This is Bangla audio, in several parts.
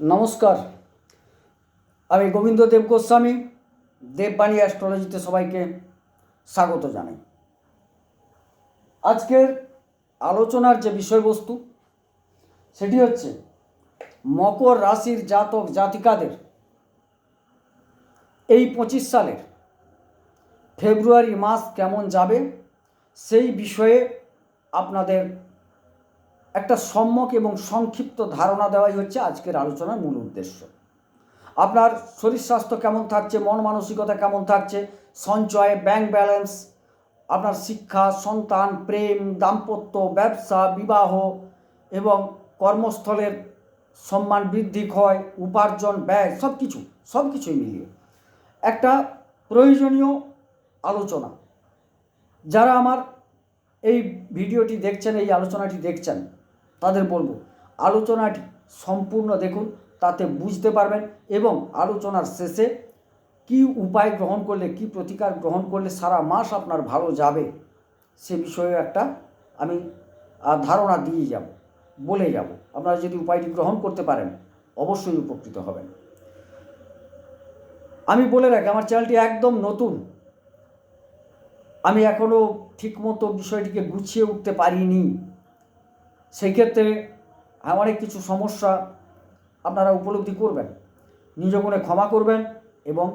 নমস্কার। আমি গোবিন্দ দেব গোস্বামী দেববাণী অ্যাস্ট্রোলজিতে সবাইকে স্বাগত জানাই। আজকের আলোচনার যে বিষয়বস্তু, সেটি হচ্ছে মকর রাশির জাতক জাতিকাদের এই পঁচিশ সালের ফেব্রুয়ারি মাস কেমন যাবে, সেই বিষয়ে আপনাদের একটা সম্যক এবং সংক্ষিপ্ত ধারণা দেওয়াই হচ্ছে আজকের আলোচনার মূল উদ্দেশ্য। আপনার শরীর স্বাস্থ্য কেমন থাকছে, মন মানসিকতা কেমন থাকছে, সঞ্চয় ব্যাংক ব্যালেন্স আপনার শিক্ষা, সন্তান, প্রেম, দাম্পত্য, ব্যবসা, বিবাহ এবং কর্মস্থলের সম্মান বৃদ্ধি, ক্ষয়, উপার্জন, ব্যয় সব কিছু সব কিছুই মিলিয়ে। একটা প্রয়োজনীয় আলোচনা। যারা আমার এই ভিডিওটি দেখছেন, এই আলোচনাটি দেখছেন তাদের বলব, আলোচনাটি সম্পূর্ণ দেখুন, তাতে বুঝতে পারবেন এবং আলোচনার শেষে কি উপায় গ্রহণ করলে, কি প্রতিকার গ্রহণ করলে সারা মাস আপনার ভালো যাবে, সে বিষয়ে একটা আমি ধারণা দিয়ে যাব, বলে যাব। আপনারা যদি উপায়টি গ্রহণ করতে পারেন, অবশ্যই উপকৃত হবেন। আমি বলে রাখি, আমার চ্যানেলটি একদম নতুন। আমি এখনও ঠিকমতো বিষয়টিকে গুছিয়ে উঠতে পারিনি। সেই ক্ষেত্রে অনেক কিছু সমস্যা আপনারা উপলব্ধি করবেন। নিজ গুণে ক্ষমা করবেন এবং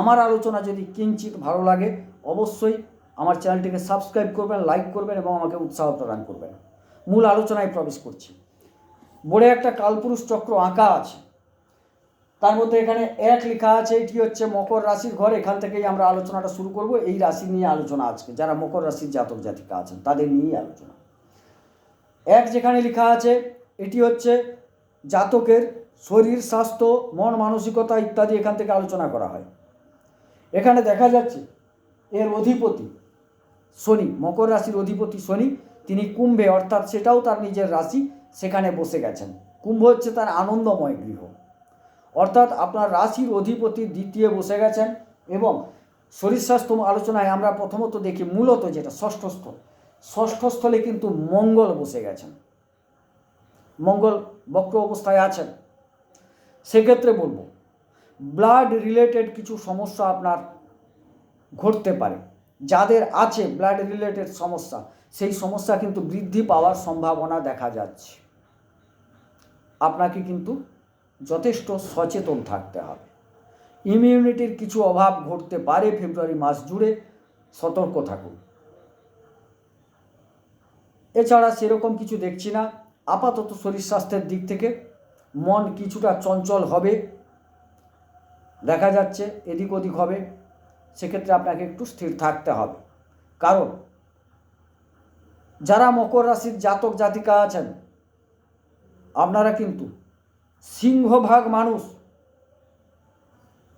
আমার আলোচনা যদি কিঞ্চিত ভালো লাগে, অবশ্যই আমার চ্যানেলটিকে সাবস্ক্রাইব করবেন, লাইক করবেন এবং আমাকে উৎসাহ প্রদান করবেন। মূল আলোচনায় প্রবেশ করছি। বোর্ডে একটা কালপুরুষ চক্র আঁকা আছে। তার মধ্যে এখানে এক লেখা আছে, এটি হচ্ছে মকর রাশির ঘর। এখান থেকেই আমরা আলোচনাটা শুরু করব। এই রাশি নিয়ে আলোচনা আজকে। যারা মকর রাশির জাতক জাতিকা আছেন, তাদের নিয়েই আলোচনা। এক যেখানে লেখা আছে, এটি হচ্ছে জাতকের শরীর, স্বাস্থ্য, মন, মানসিকতা ইত্যাদি এখান থেকে আলোচনা করা হয়। এখানে দেখা যাচ্ছে এর অধিপতি শনি, মকর রাশির অধিপতি শনি, তিনি কুম্ভে, অর্থাৎ সেটাও তার নিজের রাশি, সেখানে বসে গেছেন। কুম্ভ হচ্ছে তার আনন্দময় গৃহ। অর্থাৎ আপনার রাশির অধিপতি দ্বিতীয় বসে গেছেন এবং শরীর স্বাস্থ্য আলোচনায় আমরা প্রথমত দেখি মূলত যেটা, ষষ্ঠ স্থল ষষ্ঠ স্থলে কিন্তু মঙ্গল বসে গেছেন। মঙ্গল বক্র অবস্থায় আছেন। সেক্ষেত্রে বলব ব্লাড রিলেটেড কিছু সমস্যা আপনার ঘটতে পারে। যাদের আছে ব্লাড রিলেটেড সমস্যা, সেই সমস্যা কিন্তু বৃদ্ধি পাওয়ার সম্ভাবনা দেখা যাচ্ছে। আপনাকে কিন্তু যথেষ্ট সচেতন থাকতে হবে। ইমিউনিটির কিছু অভাব ঘটতে পারে ফেব্রুয়ারি মাস জুড়ে। সতর্ক থাকুন। এছাড়া সেরকম কিছু দেখছি না। আপাতত শরীর স্বাস্থ্যের দিক থেকে মন কিছুটা চঞ্চল হবে। দেখা যাচ্ছে এদিক ওদিক হবে। সেক্ষেত্রে আপনাকে একটু স্থির থাকতে হবে। কারণ যারা মকর রাশির জাতক জাতিকা আছেন, আপনারা কিন্তু সিংহভাগ মানুষ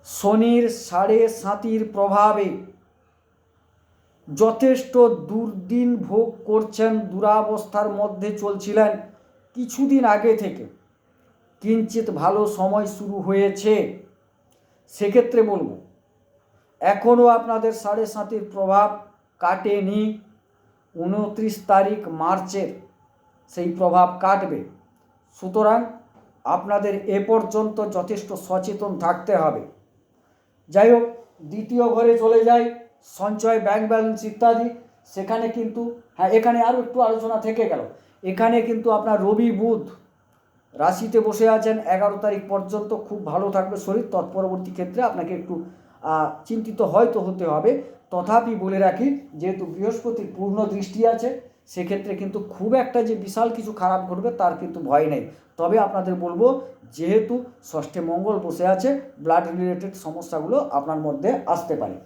শনির সাড়ে সাতির প্রভাবে যথেষ্ট দুর্দিন ভোগ করছেন, দুরাবস্থার মধ্যে চলছিলেন কিছুদিন আগে থেকে। কিঞ্চিত ভালো সময় শুরু হয়েছে, সেক্ষেত্রে বলব এখনও আপনাদের সাড়ে সাতির প্রভাব কাটেনি। উনত্রিশ তারিখ মার্চের সেই প্রভাব কাটবে। সুতরাং আপনাদের এ পর্যন্ত যথেষ্ট সচেতন থাকতে হবে। যাই হোক, দ্বিতীয় ঘরে চলে যাই। সঞ্চয় ব্যাংক ব্যালেন্স ইত্যাদি, সেখানে কিন্তু হ্যাঁ এখানে আরও একটু আলোচনা থেকে গেল। এখানে কিন্তু আপনার রবি বুধ রাশিতে বসে আছেন, এগারো তারিখ পর্যন্ত খুব ভালো থাকবে শরীর, তৎপরবর্তী ক্ষেত্রে আপনাকে একটু চিন্তিত হয়তো হতে হবে। তথাপি বলে রাখি, যেহেতু বৃহস্পতির পূর্ণ দৃষ্টি আছে, সেক্ষেত্রে কিন্তু খুব একটা যে বিশাল কিছু খারাপ ঘটবে, তার কিন্তু ভয় নেই। তবে আপনাদের বলব, যেহেতু ষষ্ঠে মঙ্গল বসে আছে ব্লাড রিলেটেড সমস্যাগুলো আপনার মধ্যে আসতে পারে।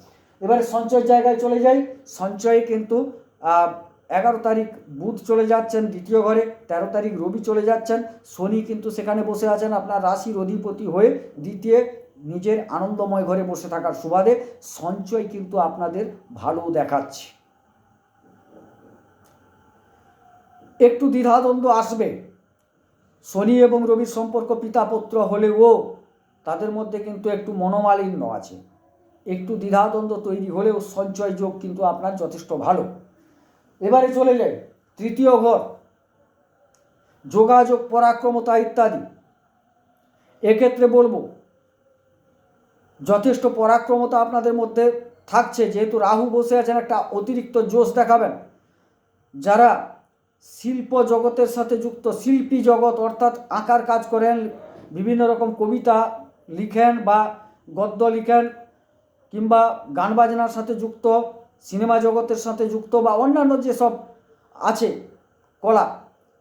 এবারে সঞ্চয়ের জায়গায় চলে যাই। সঞ্চয়ে কিন্তু এগারো তারিখ বুধ চলে যাচ্ছেন দ্বিতীয় ঘরে, তেরো তারিখ রবি চলে যাচ্ছেন। শনি কিন্তু সেখানে বসে আছেন আপনার রাশির অধিপতি হয়ে দ্বিতীয় নিজের আনন্দময় ঘরে বসে থাকার সুবাদে সঞ্চয় কিন্তু আপনাদের ভালো দেখাচ্ছে। একটু দ্বিধাদ্বন্দ্ব আসবে। শনি এবং রবির সম্পর্ক পিতা পুত্র হলেও তাদের মধ্যে কিন্তু একটু মনোমালিন্য আছে। একটু দ্বিধাদ্বন্দ্ব তৈরি হলেও সঞ্চয় যোগ কিন্তু আপনার যথেষ্ট ভালো। এবারে চলে যায় তৃতীয় ঘর, যোগাযোগ, পরাক্রমতা ইত্যাদি। এক্ষেত্রে বলব, যথেষ্ট পরাক্রমতা আপনাদের মধ্যে থাকছে, যেহেতু রাহু বসে আছেন, একটা অতিরিক্ত জোশ দেখাবেন। যারা শিল্প জগতের সাথে যুক্ত, শিল্পী জগৎ অর্থাৎ আঁকার কাজ করেন, বিভিন্ন রকম কবিতা লিখেন বা গদ্য লিখেন কিংবা গান বাজনার সাথে যুক্ত, সিনেমা জগতের সাথে যুক্ত বা অন্যান্য যেসব আছে, কলা,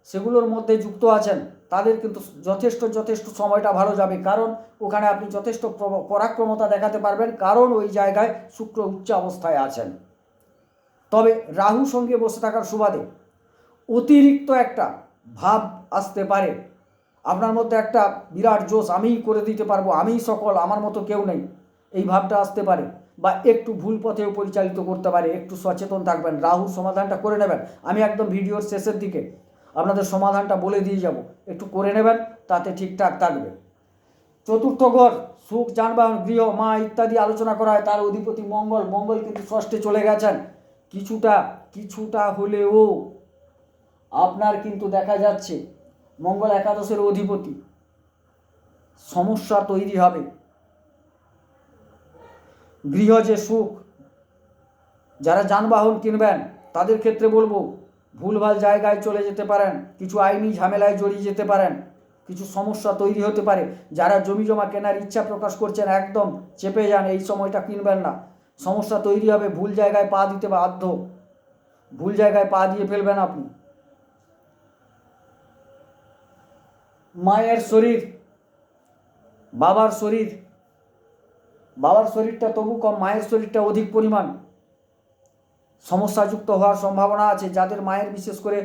সেগুলোর মধ্যে যুক্ত আছেন, তাদের কিন্তু যথেষ্ট যথেষ্ট সময়টা ভালো যাবে। কারণ ওখানে আপনি যথেষ্ট পরাক্রমতা দেখাতে পারবেন, কারণ ওই জায়গায় শুক্র উচ্চ অবস্থায় আছেন। তবে রাহু সঙ্গে বসে থাকার সুবাদে অতিরিক্ত একটা ভাব আসতে পারে। আপনার মধ্যে একটা বিরাট জোশ, আমিই করে দিতে পারব, আমিই সকল, আমার মতো কেউ নেই। এই ভাবটা আসতে পারে বা একটু ভুল পথেও পরিচালিত করতে পারে, একটু সচেতন থাকবেন, রাহুর সমাধানটা করে নেবেন। আমি একদম ভিডিওর শেষের দিকে আপনাদের সমাধানটা বলে দিয়ে যাব। একটু করে নেবেন, তাতে ঠিকঠাক থাকবে। চতুর্থ ঘর, সুখ, যানবাহন, গৃহ, মা ইত্যাদি আলোচনা করা হয়, তার অধিপতি মঙ্গল। মঙ্গল কিন্তু ষষ্ঠে চলে গেছেন। কিছুটা কিছুটা হলেও আপনার কিন্তু দেখা যাচ্ছে মঙ্গল একাদশের অধিপতি। সমস্যা তৈরি হবে। গৃহ যে সুখ, যারা যানবাহন কিনবেন, তাদের ক্ষেত্রে বলব, ভুলভাল জায়গায় চলে যেতে পারেন, কিছু আইনি ঝামেলায় জড়িয়ে যেতে পারেন, কিছু সমস্যা তৈরি হতে পারে, যারা জমি জমা কেনার ইচ্ছা প্রকাশ করছেন, একদম চেপে যান, এই সময়টা কিনবেন না। সমস্যা তৈরি হবে, ভুল জায়গায় পা দিতে বাধ্য। ভুল জায়গায় পা দিয়ে ফেলবেন আপনি। মায়ের শরীর, বাবার শরীর বাবার শরীরটা তবু কম, মায়ের শরীরটা অধিক পরিমাণ সমস্যাযুক্ত হওয়ার সম্ভাবনা আছে। যাদের মায়ের বিশেষ করে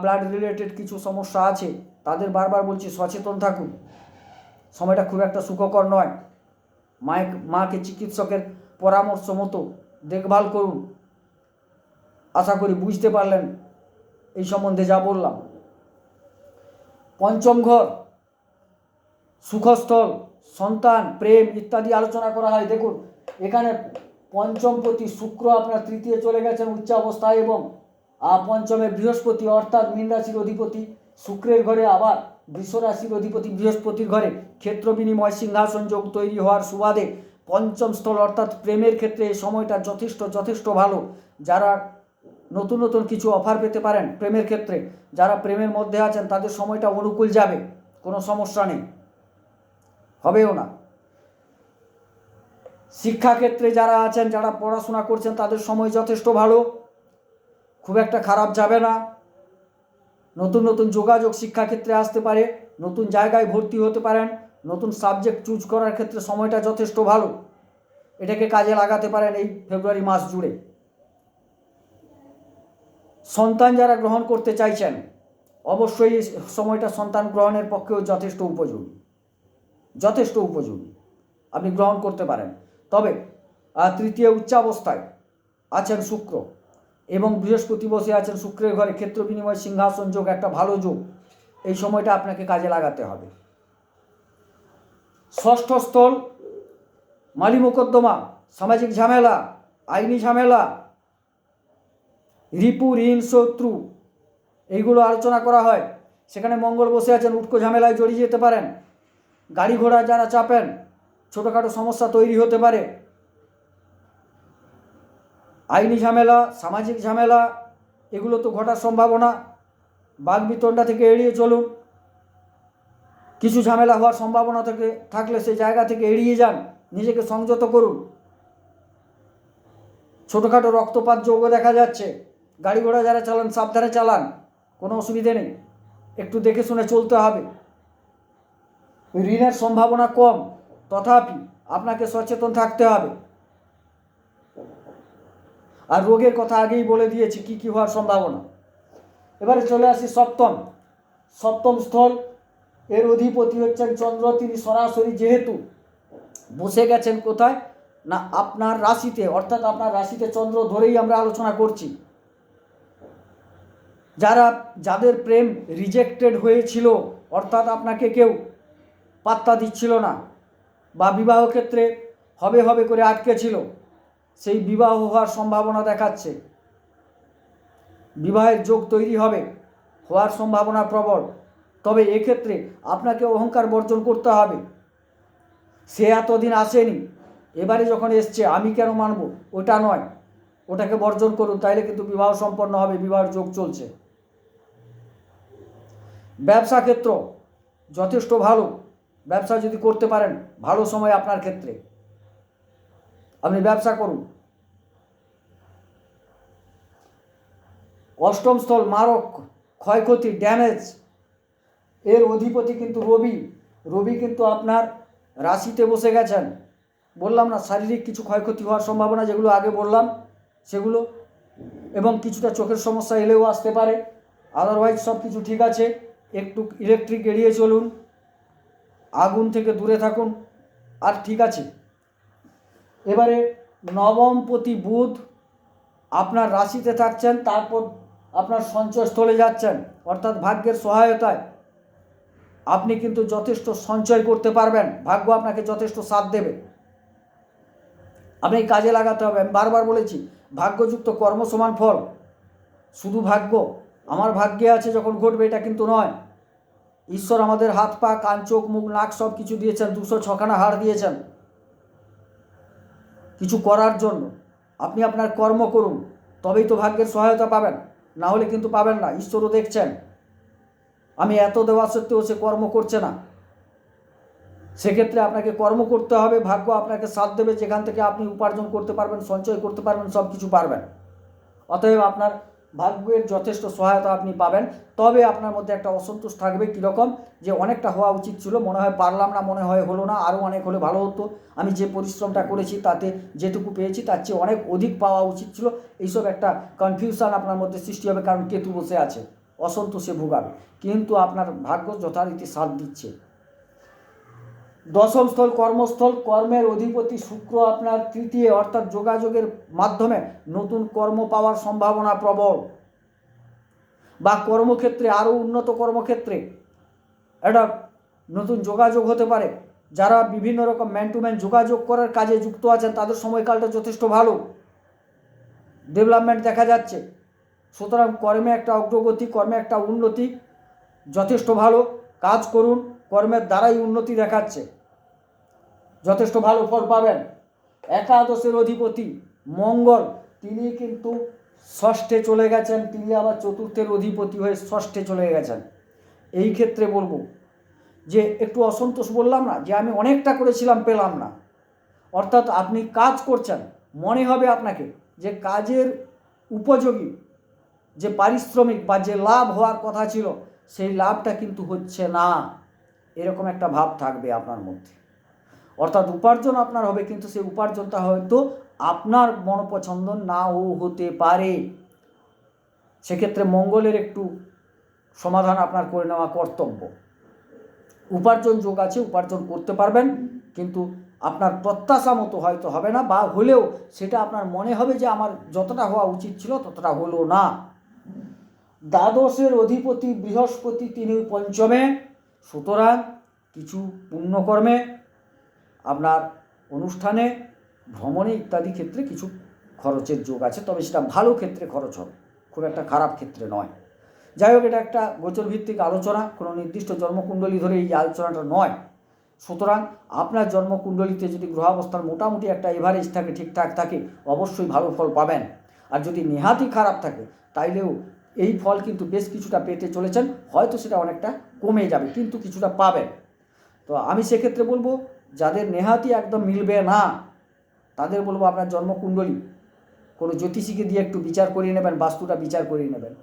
ব্লাড রিলেটেড কিছু সমস্যা আছে, তাদের বারবার বলছি সচেতন থাকুন। সময়টা খুব একটা সুখকর নয়। মায়ের মাকে চিকিৎসকের পরামর্শ মতো দেখভাল করুন। আশা করি বুঝতে পারলেন এই সম্বন্ধে যা বললাম। পঞ্চম ঘর, সুখস্থল। সন্তান, প্রেম ইত্যাদি আলোচনা করা হয়। দেখুন, এখানে পঞ্চমপতি শুক্র আপনার তৃতীয় চলে গেছেন উচ্চ অবস্থায় এবং পঞ্চমে বৃহস্পতি, অর্থাৎ মীন রাশির অধিপতি। শুক্রের ঘরে আবার বৃষ রাশির অধিপতি বৃহস্পতির ঘরে ক্ষেত্র বিনিময়, সিংহাসন যোগ তৈরি হওয়ার সুবাদে পঞ্চম স্থল, অর্থাৎ প্রেমের ক্ষেত্রে এই সময়টা যথেষ্ট যথেষ্ট ভালো। যারা নতুন নতুন কিছু অফার পেতে পারেন প্রেমের ক্ষেত্রে, যারা প্রেমের মধ্যে আছেন, তাদের সময়টা অনুকূল যাবে, কোনো সমস্যা নেই। হবেও না। শিক্ষাক্ষেত্রে যারা আছেন, যারা পড়াশোনা করছেন, তাদের সময় যথেষ্ট ভালো। খুব একটা খারাপ যাবে না। নতুন নতুন যোগাযোগ শিক্ষাক্ষেত্রে আসতে পারে, নতুন জায়গায় ভর্তি হতে পারেন, নতুন সাবজেক্ট চুজ করার ক্ষেত্রে সময়টা যথেষ্ট ভালো। এটাকে কাজে লাগাতে পারেন এই ফেব্রুয়ারি মাস জুড়ে। সন্তান যারা গ্রহণ করতে চাইছেন, অবশ্যই সময়টা সন্তান গ্রহণের পক্ষেও যথেষ্ট উপযোগী। যথেষ্ট উপযোগী। আপনি গ্রহণ করতে পারেন। তবে তৃতীয় উচ্চাবস্থায় আছেন শুক্র এবং বৃহস্পতি বসে আছেন শুক্রের ঘরে। ক্ষেত্র বিনিময় সিংহাসন যোগ একটা ভালো যোগ। এই সময়টা আপনাকে কাজে লাগাতে হবে। ষষ্ঠ স্থল, মালি মোকদ্দমা, সামাজিক ঝামেলা, আইনি ঝামেলা, রিপু, ঋণ, শত্রু, এইগুলো আলোচনা করা হয়। সেখানে মঙ্গল বসে আছেন, উটকো ঝামেলায় জড়িয়ে যেতে পারেন। গাড়ি ঘোড়া যারা চাপেন, ছোটোখাটো সমস্যা তৈরি হতে পারে। আইনি ঝামেলা, সামাজিক ঝামেলা, এগুলো তো ঘটার সম্ভাবনা। বাঘ বিতণ্ডা থেকে এড়িয়ে চলুন। কিছু ঝামেলা হওয়ার সম্ভাবনা থেকে, থাকলে সেই জায়গা থেকে এড়িয়ে যান। নিজেকে সংযত করুন। ছোটোখাটো রক্তপাত যোগ দেখা যাচ্ছে। গাড়ি ঘোড়া যারা চালান, সাবধানে চালান। কোনো অসুবিধে নেই। একটু দেখে শুনে চলতে হবে। ঋণের সম্ভাবনা কম, তথাপি আপনাকে সচেতন থাকতে হবে। আর রোগের কথা আগেই বলে দিয়েছি, কি কি হওয়ার সম্ভাবনা। এবারে চলে আসি সপ্তম। সপ্তম স্থল, এর অধিপতি হচ্ছেন চন্দ্র, তিনি সরাসরি যেহেতু বসে গেছেন কোথায়? না, আপনার রাশিতে, অর্থাৎ আপনার রাশিতে চন্দ্র ধরেই আমরা আলোচনা করছি। যারা, যাদের প্রেম রিজেক্টেড হয়েছিল, অর্থাৎ আপনাকে কেউ পাত্তা দিচ্ছিল না বা বিবাহ ক্ষেত্রে হবে হবে করে আটকে ছিল, সেই বিবাহ হওয়ার সম্ভাবনা দেখাচ্ছে। বিবাহের যোগ তৈরি হবে, হওয়ার সম্ভাবনা প্রবল। তবে এক্ষেত্রে আপনাকে অহংকার বর্জন করতে হবে। সে এতদিন আসেনি, এবারে যখন এসছে আমি কেন মানব? ওটা নয়। ওটাকে বর্জন করুন, তাইলে কিন্তু বিবাহ সম্পন্ন হবে, বিবাহের যোগ চলছে। ব্যবসা ক্ষেত্র যথেষ্ট ভালো। ব্যবসা যদি করতে পারেন, ভালো সময় আপনার ক্ষেত্রে। আপনি ব্যবসা করুন। অষ্টম স্থল, মারক, ক্ষয়ক্ষতি, ড্যামেজ, এর অধিপতি কিন্তু রবি। রবি কিন্তু আপনার রাশিতে বসে গেছেন। বললাম না, শারীরিক কিছু ক্ষয়ক্ষতি হওয়ার সম্ভাবনা যেগুলো আগে বললাম, সেগুলো, এবং কিছুটা চোখের সমস্যা এলেও আসতে পারে। আদারওয়াইজ সব কিছু ঠিক আছে। একটু ইলেকট্রিক এড়িয়ে চলুন। আগুন থেকে দূরে থাকুন। আর ঠিক আছে। এবারে নবমপতি বুধ আপনার রাশিতে থাকছেন, তারপর আপনার সঞ্চয়স্থলে যাচ্ছেন, অর্থাৎ ভাগ্যের সহায়তায়। আপনি কিন্তু যথেষ্ট সঞ্চয় করতে পারবেন। ভাগ্য আপনাকে যথেষ্ট সাথ দেবে। আপনি কাজে লাগাতে হবে। আমি বারবার বলেছি, ভাগ্যযুক্ত কর্ম সমান ফল। শুধু ভাগ্য। আমার ভাগ্যে আছে যখন ঘটবে, এটা কিন্তু নয়। ঈশ্বর আমাদের হাত, পা, কান, চোখ, মুখ, নাক সব কিছু দিয়েছেন, দুশো ছখানা হাড় দিয়েছেন। কিছু করার জন্য। আপনি আপনার কর্ম করুন, তবেই তো ভাগ্যের সহায়তা পাবেন। না হলে কিন্তু পাবেন না, ঈশ্বরও দেখছেন। আমি এত দেওয়া সত্ত্বেও সে কর্ম করছে না। সেক্ষেত্রে আপনাকে কর্ম করতে হবে, ভাগ্য আপনাকে সাথ দেবে, যেখান থেকে আপনি উপার্জন করতে পারবেন, সঞ্চয় করতে পারবেন সব কিছু পারবেন। অতএব আপনার ভাগ্যের যথেষ্ট সহায়তা আপনি পাবেন। তবে আপনার মধ্যে একটা অসন্তোষ থাকবে কীরকম, যে অনেকটা হওয়া উচিত ছিল। মনে হয় পারলাম না, মনে হয় হলো না, আরও অনেক হলে ভালো হতো। আমি যে পরিশ্রমটা করেছি তাতে যেটুকু পেয়েছি, তার চেয়ে অনেক অধিক পাওয়া উচিত ছিল। এইসব একটা কনফিউশন আপনার মধ্যে সৃষ্টি হবে, কারণ কেতু বসে আছে। অসন্তোষে ভোগাবে। কিন্তু আপনার ভাগ্য যথারীতি সাথ দিচ্ছে। দশম স্থল কর্মস্থল, কর্মের অধিপতি শুক্র আপনার তৃতীয়, অর্থাৎ যোগাযোগের মাধ্যমে নতুন কর্ম পাওয়ার সম্ভাবনা প্রবল। বা কর্মক্ষেত্রে, আরও উন্নত কর্মক্ষেত্রে একটা নতুন যোগাযোগ হতে পারে। যারা বিভিন্ন রকম ম্যান টু ম্যান যোগাযোগ করার কাজে যুক্ত আছেন, তাদের সময়কালটা যথেষ্ট ভালো। ডেভেলপমেন্ট দেখা যাচ্ছে। সুতরাং কর্মে একটা অগ্রগতি, কর্মে একটা উন্নতি যথেষ্ট ভালো। কাজ করুন, কর্মের দ্বারাই উন্নতি দেখাচ্ছে। যথেষ্ট ভালো ফল পাবেন। একাদশের অধিপতি মঙ্গল, তিনি কিন্তু ষষ্ঠে চলে গেছেন, তিনি আবার চতুর্থের অধিপতি হয়ে ষষ্ঠে চলে গেছেন। এই ক্ষেত্রে বলব যে, একটু অসন্তোষ বললাম না, যে আমি অনেকটা করেছিলাম, পেলাম না। অর্থাৎ আপনি কাজ করছেন, মনে হবে আপনাকে যে কাজের উপযোগী, যে পারিশ্রমিক বা যে লাভ হওয়ার কথা ছিল, সেই লাভটা কিন্তু হচ্ছে না। এরকম একটা ভাব থাকবে আপনার মধ্যে। অর্থাৎ উপার্জন আপনার হবে, কিন্তু সেই উপার্জনটা হয়তো আপনার মনপছন্দ নাও হতে পারে। সেক্ষেত্রে মঙ্গলের একটু সমাধান আপনার করে নেওয়া কর্তব্য। উপার্জন যোগ আছে, উপার্জন করতে পারবেন, কিন্তু আপনার প্রত্যাশা মতো হয়তো হবে না, বা হলেও সেটা আপনার মনে হবে যে আমার যতটা হওয়া উচিত ছিল ততটা হলো না। দ্বাদশের অধিপতি বৃহস্পতি তিনি পঞ্চমে, সুতরাং কিছু পুণ্যকর্মে আপনার অনুষ্ঠানে ভ্রমণে ইত্যাদি ক্ষেত্রে কিছু খরচের যোগ আছে, তবে সেটা ভালো ক্ষেত্রে খরচ হবে, খুব একটা খারাপ ক্ষেত্রে নয়। যাই হোক, এটা একটা গোচরভিত্তিক আলোচনা, কোনো নির্দিষ্ট জন্মকুণ্ডলী ধরে এই আলোচনাটা নয়। সুতরাং আপনার জন্মকুণ্ডলিতে যদি গ্রহাবস্থার মোটামুটি একটা এভারেজ থাকে, ঠিকঠাক থাকে, অবশ্যই ভালো ফল পাবেন। আর যদি নেহাতি খারাপ থাকে, তাইলেও এই ফল কিন্তু বেশ কিছুটা পেতে চলেছেন, হয়তো সেটা অনেকটা কমে যাবে, কিন্তু কিছুটা পাবেন। তো আমি সেক্ষেত্রে বলব যাদের নেহাতি একদম মিলবে না, তাদের বলব আপনার জন্মকুণ্ডলী। কোনো জ্যোতিষীকে দিয়ে একটু বিচার করিয়ে নেবেন, বাস্তুটা বিচার করিয়ে নেবেন।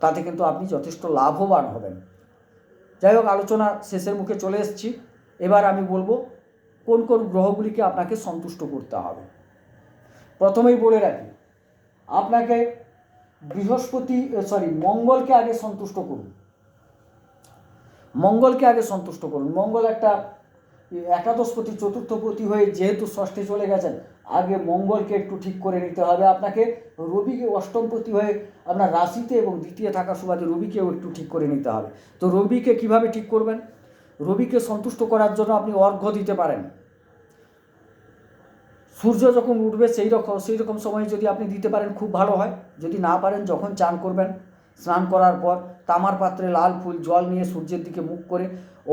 তাতে কিন্তু আপনি যথেষ্ট লাভবান হবেন। যাই হোক, আলোচনা শেষের মুখে চলে এসেছি। এবার আমি বলব, কোন কোন গ্রহগুলিকে আপনাকে সন্তুষ্ট করতে হবে? প্রথমেই বলে রাখি, আপনাকে বৃহস্পতি সরি মঙ্গলকে আগে সন্তুষ্ট করুন। মঙ্গলকে আগে সন্তুষ্ট করুন। মঙ্গল একটা একাদশপতি, চতুর্থপতি হয়ে যেহেতু ষষ্ঠে চলে গেছেন, আগে মঙ্গলকে একটু ঠিক করে নিতে হবে আপনাকে। রবিকে অষ্টমপতি হয়ে আপনার রাশিতে এবং দ্বিতীয় থাকা সুবাদে রবিকেও একটু ঠিক করে নিতে হবে। তো রবিকে কীভাবে ঠিক করবেন? রবিকে সন্তুষ্ট করার জন্য আপনি অর্ঘ্য দিতে পারেন। সূর্য যখন উঠবে সেই রকম সেই রকম সময় যদি আপনি দিতে পারেন, খুব ভালো হয়। যদি না পারেন, যখন চান করবেন, স্নান করার পর তামার পাত্রে লাল ফুল, জল নিয়ে সূর্যের দিকে মুখ করে,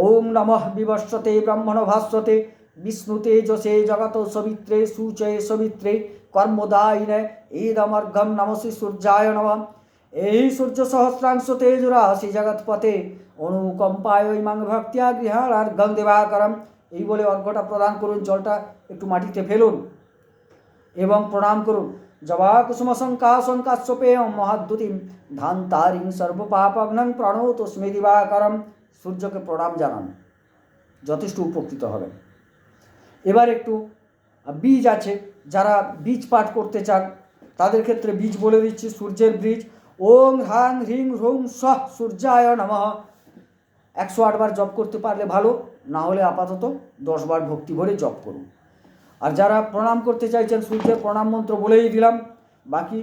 ওম নমঃ বিবস্বতে ব্রাহ্মণ ভাস্বতে বিষ্ণুতে যশে জগত সবিত্রে, সুচয়ে সবিত্রে, কর্মদায়িনে ঈদমর্ঘম নমসি সূর্যায় নমঃ। এই সূর্য সহস্রাংশ তেজুরা শ্রী জগৎপথে অনুকম্পায় ইমাং ভক্তিয়া গৃহার আর গং দেবাকরম। এই বলে অর্ঘ্যটা প্রদান করুন, জলটা একটু মাটিতে ফেলুন এবং প্রণাম করুন। জবা কুসুম শঙ্কা শঙ্কাশ্বপেয় মহাদ্যুতিম ধান তারিং সর্বপাপগ্নং প্রণত স্মৃতিবাকরম সূর্যকে প্রণাম জানান। যথেষ্ট উপকৃত হবেন। এবার একটু বীজ আছে, যারা বীজ পাঠ করতে চান, তাদের ক্ষেত্রে বীজ বলে দিচ্ছি, সূর্যের বীজ। ওং হ্রাং হ্রিং হ্রৌং সহ সূর্যায় নমঃ। একশো আটবার জপ করতে পারলে ভালো, না হলে আপাতত দশবার ভক্তি ভরে জপ করুন। আর যারা প্রণাম করতে চাইছেন সূর্যের প্রণাম মন্ত্র বলেই দিলাম বাকি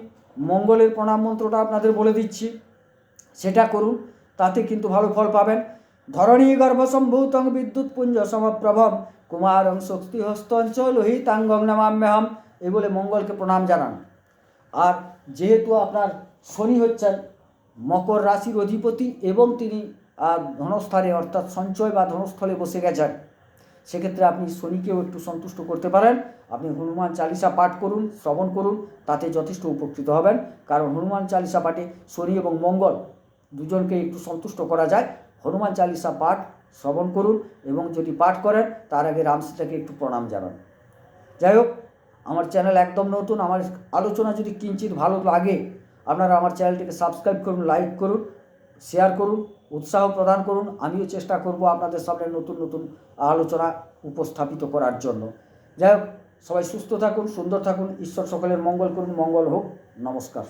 মঙ্গলের প্রণাম মন্ত্রটা আপনাদের বলে দিচ্ছি সেটা করুন তাতে কিন্তু ভালো ফল পাবেন। ধরণী গর্ভসম্ভূতং বিদ্যুৎ পুঞ্জ সমপ্রভম কুমারং শক্তি হস্তঞ্চ লোহিতাঙ্গং নামাম্যহম এই বলে মঙ্গলকে প্রণাম জানান। আর যেহেতু আপনার শনি হচ্ছেন মকর রাশির অধিপতি এবং তিনি আহ, ধনস্থলে অর্থাৎ সঞ্চয় বা ধনস্থলে বসে গেছেন সেক্ষেত্রে আপনি শনিকেও একটু সন্তুষ্ট করতে পারেন। আপনি হনুমান চালিসা পাঠ করুন, শ্রবণ করুন, তাতে যথেষ্ট উপকৃত হবেন। কারণ হনুমান চালিসা পাঠে শনি এবং মঙ্গল দুজনকে একটু সন্তুষ্ট করা যায়। হনুমান চালিসা পাঠ, শ্রবণ করুন এবং যদি পাঠ করেন, তার আগে রামসীতাকে একটু প্রণাম জানান। যাই হোক, আমার চ্যানেল একদম নতুন, আমার আলোচনা যদি কিঞ্চিত ভালো লাগে, আপনারা আমার চ্যানেলটিকে সাবস্ক্রাইব করুন, লাইক করুন, শেয়ার করুন। উৎসাহ প্রদান করুন। আমিও চেষ্টা করব আপনাদের সামনে নতুন নতুন আলোচনা উপস্থাপিত করার জন্য। যাই হোক, সবাই সুস্থ থাকুন, সুন্দর থাকুন, ঈশ্বর সকলের মঙ্গল করুন, মঙ্গল হোক। নমস্কার।